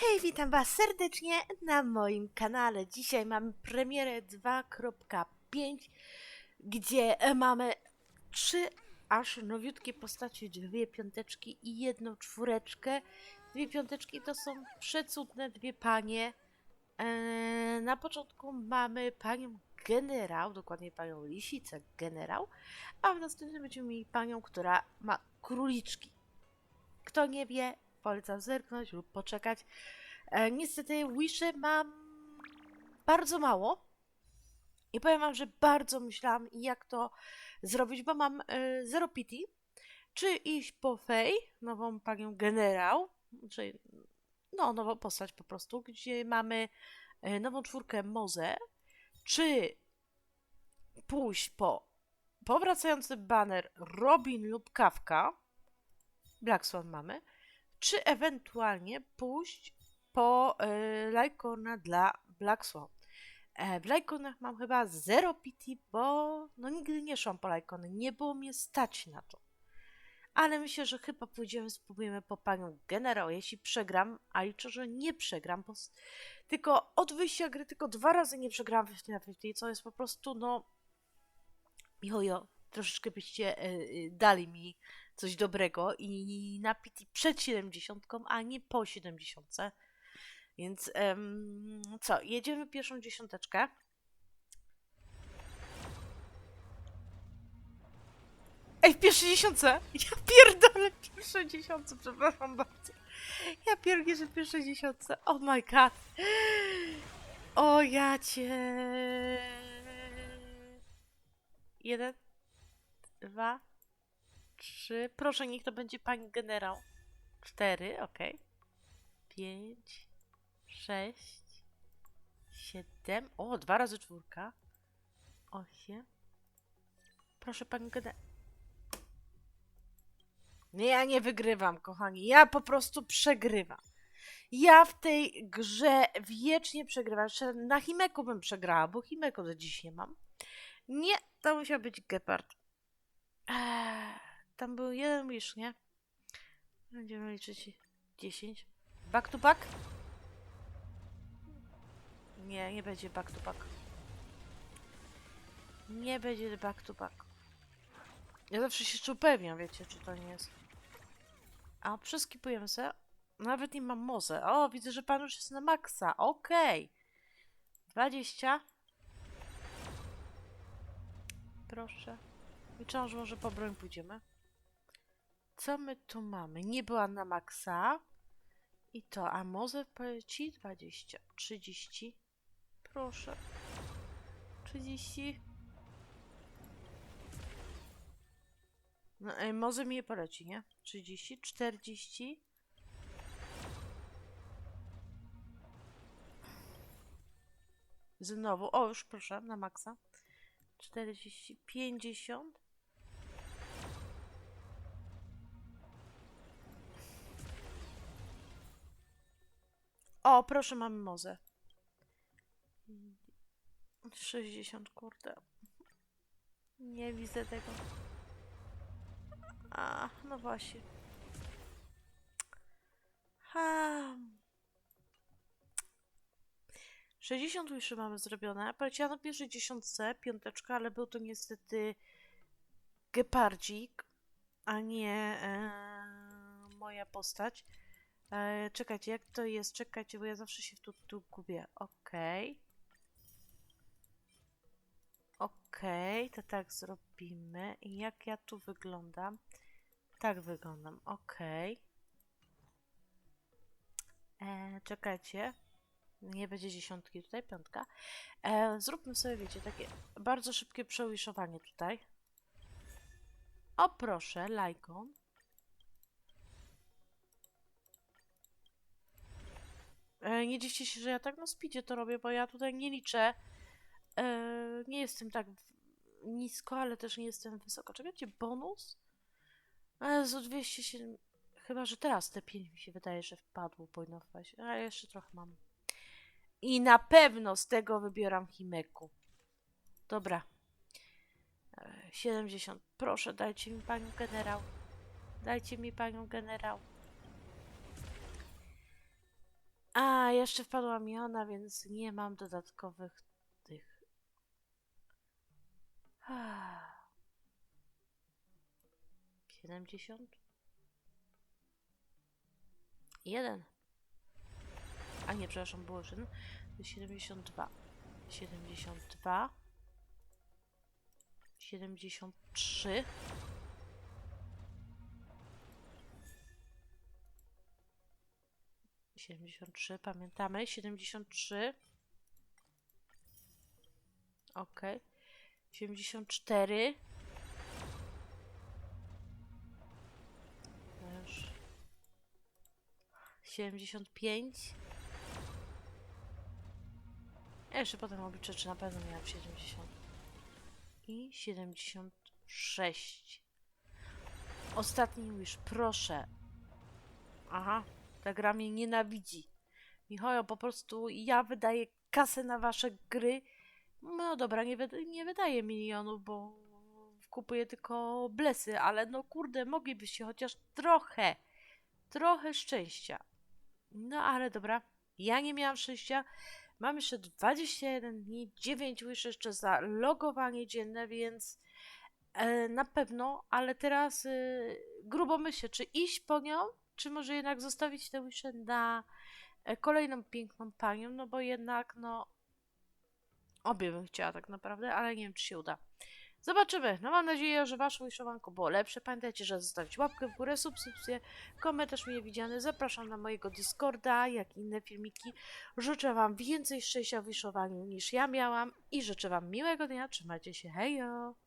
Hej, witam Was serdecznie na moim kanale. Dzisiaj mamy premierę 2.5, gdzie e, mamy trzy aż nowiutkie postacie, dwie piąteczki i jedną czwóreczkę. Dwie piąteczki to są przecudne dwie panie. Eee, na początku mamy panią generał, dokładnie panią lisicę generał, a w następnym będziemy mieli panią, która ma króliczki. Kto nie wie, polecam zerknąć lub poczekać. E, niestety Wiszy mam bardzo mało. I powiem wam, że bardzo myślałam, jak to zrobić, bo mam e, zero pity. Czy iść po Fej, nową panią generał, czyli no, nową postać po prostu, gdzie mamy e, nową czwórkę Moze, czy pójść po powracający banner Robin lub Kawka, Black Swan mamy, czy ewentualnie pójść po y, Lajkona dla Black Swan. E, w Lajkonach mam chyba 0 PT, bo no nigdy nie szłam po Lajkony, nie było mnie stać na to. Ale myślę, że chyba pójdziemy, spróbujemy po panią generał. Jeśli przegram, a liczę, że nie przegram, bo tylko od wyjścia gry tylko dwa razy nie przegrałam w 50 na 50, co jest po prostu, no... Jojo, troszeczkę byście e, e, dali mi coś dobrego i na PT przed 70, a nie po 70. Więc co, jedziemy pierwszą dziesiąteczkę. Ej, w pierwszej dziesiątce! Ja pierdolę w pierwszej dziesiątce, przepraszam bardzo. Ja pierdzielę w pierwszej dziesiątce. Oh my god. O ja cię. Jeden, dwa, trzy. Proszę, niech to będzie pani generał. Cztery, okej. Pięć, sześć, siedem. O, dwa razy czwórka. Osiem. Proszę pani generał. Nie, ja nie wygrywam, kochani. Ja po prostu przegrywam. Ja w tej grze wiecznie przegrywam. Jeszcze na Himeku bym przegrała, bo Himeku do dziś nie mam. Nie, to musiał być Gepard. Eee, tam był jeden wish, nie? Będziemy liczyć 10. Back to back? Nie, nie będzie back to back. Nie będzie back to back. Ja zawsze się jeszcze wiecie, czy to nie jest. A przeskipujemy se. Nawet nie mam mozę. O, widzę, że pan już jest na maksa. Okej. 20. Proszę. Liczyłam, że może po broń pójdziemy. Co my tu mamy? Nie była na maksa. I to, a może ci 20, 30. Proszę. 30. No, ej, może mi je poleci, nie? 30, 40. Znowu, o już proszę, na maksa. 40, 50. O, proszę, mamy mozę. 60, kurde. Nie widzę tego. A, no właśnie. Ha. 60 już mamy zrobione. Poleciała na pierwszej dziesiątce, piąteczka, ale był to niestety gepardzik, a nie e, moja postać. E, czekajcie, jak to jest? Czekajcie, bo ja zawsze się tu, tu gubię. Okej. Okej, to tak zrobimy. I jak ja tu wyglądam? Tak wyglądam, okej. E, czekajcie. Nie będzie dziesiątki tutaj, piątka. E, zróbmy sobie, wiecie, takie bardzo szybkie przełyszowanie tutaj. O proszę, lajkon. E, nie dziwcie się, że ja tak na speedzie to robię, bo ja tutaj nie liczę. E, nie jestem tak nisko, ale też nie jestem wysoko. Czekajcie, bonus? Za 207... Chyba, że teraz te 5 mi się wydaje, że wpadło, powinno wpaść. A jeszcze trochę mam. I na pewno z tego wybieram Himeku. Dobra. E, 70. Proszę, dajcie mi panią generał. Dajcie mi panią generał. A, jeszcze wpadła mi ona, więc nie mam dodatkowych tych. Siedemdziesiąt? Jeden. A nie, przepraszam, było jeden. To jest 72. 72. 73. Siedemdziesiąt trzy, pamiętamy? Siedemdziesiąt trzy. Okej. Siedemdziesiąt cztery. Też. Siedemdziesiąt pięć. Ja jeszcze potem obliczę, czy na pewno miałam 70. I 76. Ostatni już, proszę. Aha, ta gra mnie nienawidzi. Michał, po prostu ja wydaję kasę na wasze gry. No dobra, nie, wyda nie wydaję milionów, bo kupuję tylko blesy, ale no kurde, moglibyście chociaż trochę, trochę szczęścia. No ale dobra, ja nie miałam szczęścia. Mam jeszcze 21 dni, 9 już jeszcze za logowanie dzienne, więc e, na pewno, ale teraz e, grubo myślę, czy iść po nią, czy może jednak zostawić tę wiszę na e, kolejną piękną panią, no bo jednak, no, obie bym chciała tak naprawdę, ale nie wiem, czy się uda. Zobaczymy. No mam nadzieję, że wasze wiszowanko było lepsze. Pamiętajcie, że zostawić łapkę w górę, subskrypcję, komentarz mile widziany. Zapraszam na mojego Discorda, jak i inne filmiki. Życzę wam więcej szczęścia w wiszowaniu niż ja miałam i życzę wam miłego dnia. Trzymajcie się, hejo!